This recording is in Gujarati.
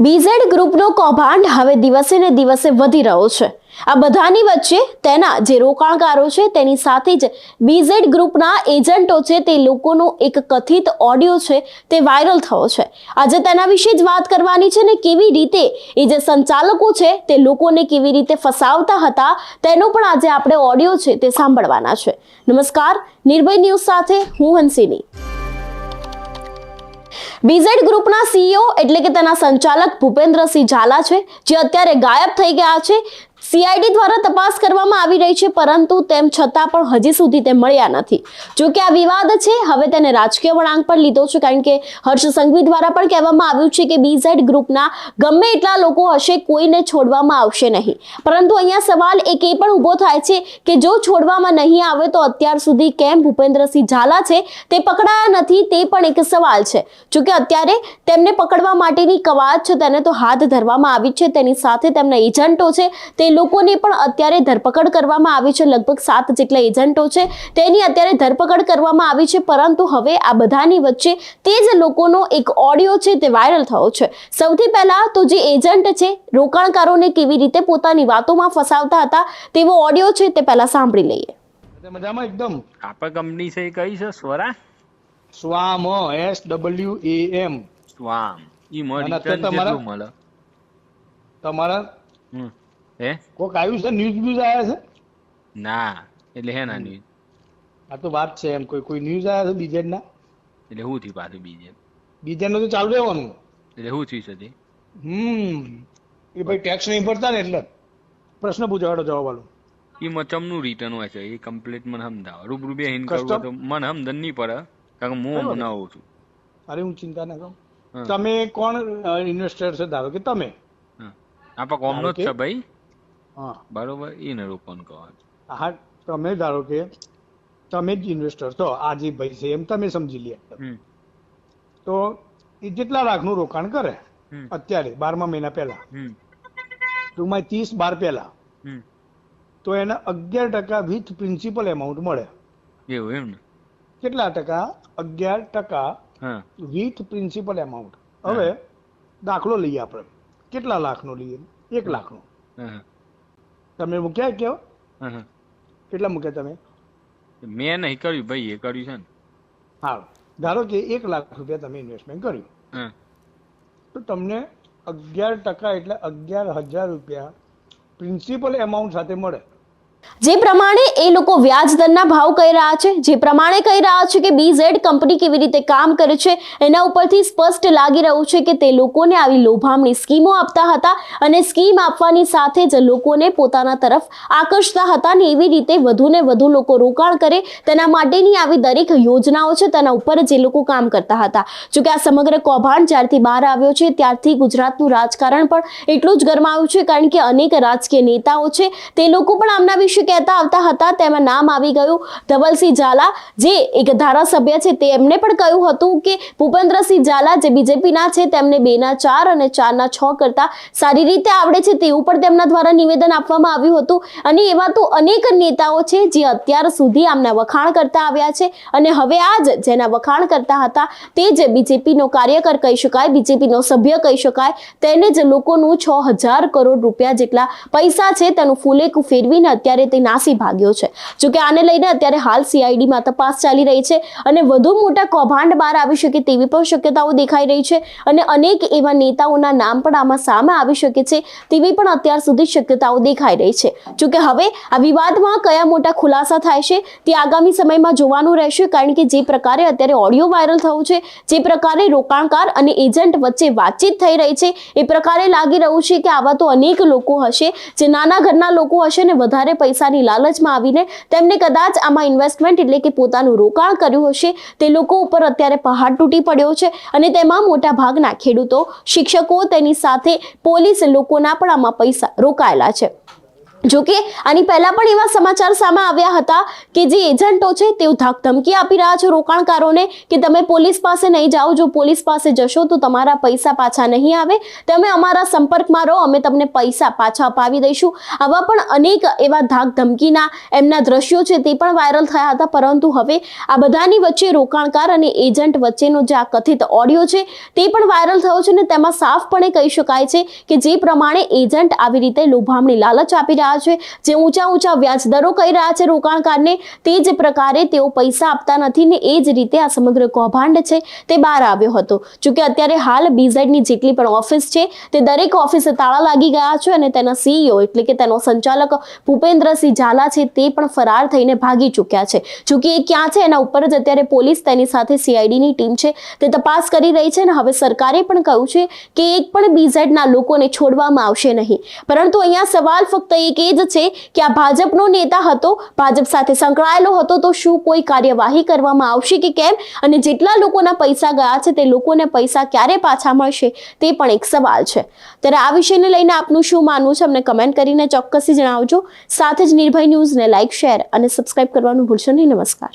બીઝેડ ગ્રુપનો કૌભાંડ હવે દિવસે ને દિવસે વધી રહ્યો છે. આ બધાની વચ્ચે તેના જે રોકાણકારો છે તેની સાથે જ બીઝેડ ગ્રુપના એજન્ટો છે તે લોકોનો એક કથિત ઓડિયો છે તે વાયરલ થયો છે. આજે તેના વિશે જ વાત કરવાની છે ને કેવી રીતે એ જે સંચાલકો છે તે લોકોને કેવી રીતે ફસાવતા હતા તેનો પણ આજે આપણે ઓડિયો છે તે સાંભળવાના છે. નમસ્કાર, નિર્ભય ન્યૂઝ સાથે હું હંસિની. બીઝેડ ગ્રુપના સીઈઓ એટલે કે તેના સંચાલક ભૂપેન્દ્રસિંહ ઝાલા છે, જે અત્યારે ગાયબ થઈ ગયા છે. સીઆઈડી દ્વારા તપાસ કરવામાં આવી રહી છે, પરંતુ તેમ છતાં પણ હજી સુધી તે મળ્યા નથી. જો કે આ વિવાદ છે, હવે તેને રાજકીય વળાંક પર લીધો છે, કારણ કે હર્ષ સંઘવી દ્વારા પણ કહેવામાં આવ્યું છે કે બીઝેડ ગ્રુપના ગમે એટલા લોકો હશે, કોઈને છોડવામાં આવશે નહીં. પરંતુ અહીંયા સવાલ એક એ પણ ઊભો થાય છે કે જો છોડવામાં નહીં આવે તો અત્યાર સુધી કેમ ભૂપેન્દ્રસિંહ ઝાલા છે, તે પકડાયા નથી, તે પણ એક સવાલ છે. જો કે અત્યારે તેમને પકડવા માટેની કવાયત છે, તેને તો હાથ ધરવામાં આવી છે, તેની સાથે તેમના એજન્ટો છે, તે લોકોની પણ અત્યારે ધરપકડ કરવામાં આવી છે. લગભગ સાત જેટલા એજન્ટો છે. તેની અત્યારે ધરપકડ કરવામાં આવી છે. પરંતુ હવે આ બધાની વચ્ચે તે જ લોકોનો એક ઓડિયો છે તે વાયરલ થયો છે. સૌથી પહેલા તો જે એજન્ટ છે રોકાણકારોને કેવી રીતે પોતાની વાતોમાં ફસાવતા હતા તેવો ઓડિયો છે તે પહેલા સાંભળી લઈએ. મજામાં એકદમ? આપા કંપની છે કઈ છે? સ્વરા? સ્વામ એસ ડબલ્યુ એ એમ સ્વામ. ઈ માં અને અત્યારે રિટર્ન તમારા- તમારા. હે? કોક આવ્યું છે ન્યૂઝ બ્યૂઝ આવ્યા છે? ના એટલે હે ના ન્યૂઝ આ તો વાત છે એમ કોઈ કોઈ ન્યૂઝ આવ્યા છે બીજેડના એટલે હું થયું પાછું બીજે બીજેડનું તો ચાલુ રહેવાનું. એટલે હું થયું છે હમ. એ ભાઈ ટેક્સ નહીં ભરતા ને એટલે? પ્રશ્ન પૂછાડો જવાબ આલો. એ મચમનું રિટર્ન હોય છે એ કમ્પ્લીટ મને સમજાવો. રૂબરૂ બે હિન હોય તો મને સમજણ નહીં પડે કારણ કે હું ના બનાવું છું. અરે હું ચિંતા ના કરું. તમે કોણ ઇન્વેસ્ટર છે ધારો કે તમે? આપણા કોમનો જ છે ભાઈ. હા. બરોબર એને રોપણ કહેવાય હા તમે ધારો કે તમે જ ઇન્વેસ્ટર છો આજી ભાઈ છે એમ તમે સમજી લે. તો એ જેટલા લાખનું રોકાણ કરે અત્યારે બારમા મહિના પહેલા. ટૂંકમાં ત્રીસ બાર પહેલા. તો એને અગિયાર ટકા વિથ પ્રિન્સિપલ એમાઉન્ટ મળે. એવું એમ ને? કેટલા ટકા? અગિયાર ટકા હા. વિથ પ્રિન્સિપલ એમાઉન્ટ હવે દાખલો લઈએ આપણે. કેટલા લાખનો લઈએ? એક લાખનો. હા. તમે મૂક્યા કેવો. કેટલા મૂક્યા તમે? મેં નહીં કર્યું ભાઈ એ કર્યું છે ને. હા ધારો કે એક લાખ રૂપિયા તમે ઇન્વેસ્ટમેન્ટ કર્યું. હા. તો તમને અગિયાર ટકા એટલે અગિયાર હજાર રૂપિયા પ્રિન્સિપલ એમાઉન્ટ સાથે મળે. જે પ્રમાણે એ લોકો વ્યાજ દરના ભાવ કહી રહ્યા છે, જે પ્રમાણે કહી રહ્યા છે કે બીઝેડ કંપની કેવી રીતે કામ કરે છે, એના ઉપરથી સ્પષ્ટ લાગી રહ્યું છે કે તે લોકોને આવી લોભામણી સ્કીમો આપતા હતા અને સ્કીમ આપવાની સાથે જ લોકોને પોતાના તરફ આકર્ષતા હતા ને એવી રીતે વધુને વધુ લોકો રોકાણ કરે, તેના માટેની આવી દરેક યોજનાઓ છે, તેના ઉપર જ એ લોકો કામ કરતા હતા. જોકે આ સમગ્ર કૌભાંડ જ્યારથી બહાર આવ્યો છે, ત્યારથી ગુજરાતનું રાજકારણ પણ એટલું જ ગરમાયું છે, કારણ કે અનેક રાજકીય નેતાઓ છે, તે લોકો પણ આમના વિશે કહેતા આવતા હતા. તેમાં નામ આવી ગયું ધવલસિંહ ઝાલા, જે એક ધારાસભ્ય છે. તે એમને પણ કહ્યું હતું કે ભૂપેન્દ્રસિંહ ઝાલા જે બીજેપીના છે, તેમને બેના ચાર અને ચારના છ કરતા સારી રીતે આવડે છે તેવું પણ તેમના દ્વારા નિવેદન આપવામાં આવ્યું હતું. અને એવા તો અનેક નેતાઓ છે જે અત્યાર સુધી આમના વખાણ કરતા આવ્યા છે. અને હવે આજ જેના વખાણ કરતા હતા તે જ બીજેપીનો કાર્યકર કહી શકાય, બીજેપીનો સભ્ય કહી શકાય. તેને જ લોકોનું છ હજાર કરોડ રૂપિયા જેટલા પૈસા છે તેનું ફૂલેક ફેરવીને અત્યારે તે નાસી ભાગ્યો છે. જોકે આને લઈને અત્યારે હાલ સીઆઈડીમાં તપાસ ચાલી રહી છે અને વધુ મોટા કૌભાંડ બહાર આવી શકે તેવી પણ શક્યતાઓ દેખાઈ રહી છે અને અનેક એવા નેતાઓના નામ પણ આમાં સામે આવી શકે છે તેવી પણ અત્યાર સુધી શક્યતાઓ દેખાઈ રહી છે. જોકે હવે આ વિવાદમાં કયા મોટા ખુલાસા થાય છે તે આગામી સમયમાં જોવાનું રહેશે કારણ કે જે પ્રકારે અત્યારે ઓડિયો વાયરલ થયું છે, જે પ્રકારે રોકાણકાર અને એજન્ટ વચ્ચે વાતચીત થઈ રહી છે, એ પ્રકારે લાગી રહ્યું છે કે આવા તો અનેક લોકો હશે જે નાના ઘરના લોકો હશે ને વધારે પૈસાની લાલચમાં આવીને તેમને કદાચ આમાં ઇન્વેસ્ટમેન્ટ એટલે કે પોતાનું રોકાણ કર્યું હશે, તે લોકો ઉપર અત્યારે પહાડ તૂટી પડ્યો છે અને તેમાં મોટા ભાગના ખેડૂતો, શિક્ષકો તેની સાથે પોલીસ લોકોના પણ આમાં પૈસા રોકાયેલા છે. જોકે આની પહેલા પણ એવા સમાચાર સામે આવ્યા હતા કે જે એજન્ટો છે તેઓ ધમકી આપી રહ્યા છે રોકાણકારોને કે તમે પોલીસ પાસે નહીં જાઓ. જો પોલીસ પાસે જશો તો તમારા પૈસા પાછા નહીં આવે. તમે અમારા સંપર્કમાં રહો, અમે તમને પૈસા પાછા અપાવી દઈશું. આવા પણ અનેક એવા ધાક ધમકીના એમના દ્રશ્યો છે તે પણ વાયરલ થયા હતા. પરંતુ હવે આ બધાની વચ્ચે રોકાણકાર અને એજન્ટ વચ્ચેનો જે આ કથિત ઓડિયો છે તે પણ વાયરલ થયો છે ને તેમાં સાફપણે કહી શકાય છે કે જે પ્રમાણે એજન્ટ આવી રીતે લોભામણી લાલચ આપી રહ્યા છે. જે ઊંચા ઊંચા વ્યાજ દરો કહી રહ્યા છે, રોકાણકારને તે જ પ્રકારે તેઓ પૈસા આપતા નથી ને એ જ રીતે આ સમગ્ર કૌભાંડ છે તે બહાર આવ્યો હતો. જોકે અત્યારે હાલ બીઝેડની જેટલી પણ ઓફિસ છે, તે દરેક ઓફિસે તાળા લાગી ગયા છે અને તેના સીઈઓ એટલે કે તેનો સંચાલક ભૂપેન્દ્રસિંહ ઝાલા છે તે પણ ફરાર થઈને ભાગી ચૂક્યા છે. જોકે એ ક્યાં છે એના ઉપર જ અત્યારે પોલીસ તેની સાથે સીઆઈડીની ટીમ છે, તે તપાસ કરી રહી છે અને હવે સરકારે પણ કહ્યું છે કે એક પણ બીઝેડના લોકોને છોડવામાં આવશે નહીં. પરંતુ અહીંયા સવાલ ફક્ત એ જ છે કે આ ભાજપનો નેતા હતો, ભાજપ સાથે સંકળાયેલો હતો, તો શું કોઈ કાર્યવાહી કરવામાં આવશે કે કેમ? અને જેટલા લોકોના પૈસા ગયા છે, તે લોકોને પૈસા ક્યારે પાછા મળશે? તે પણ એક સવાલ છે. ત્યારે આ વિષયને લઈને આપનું શું માનવું છે? અમને કમેન્ટ કરીને ચોક્કસથી જણાવજો. સાથે જ નિર્ભય ન્યૂઝને લાઇક શેર અને સબસ્ક્રાઇબ કરવાનું ભૂલશો નહીં. નમસ્કાર.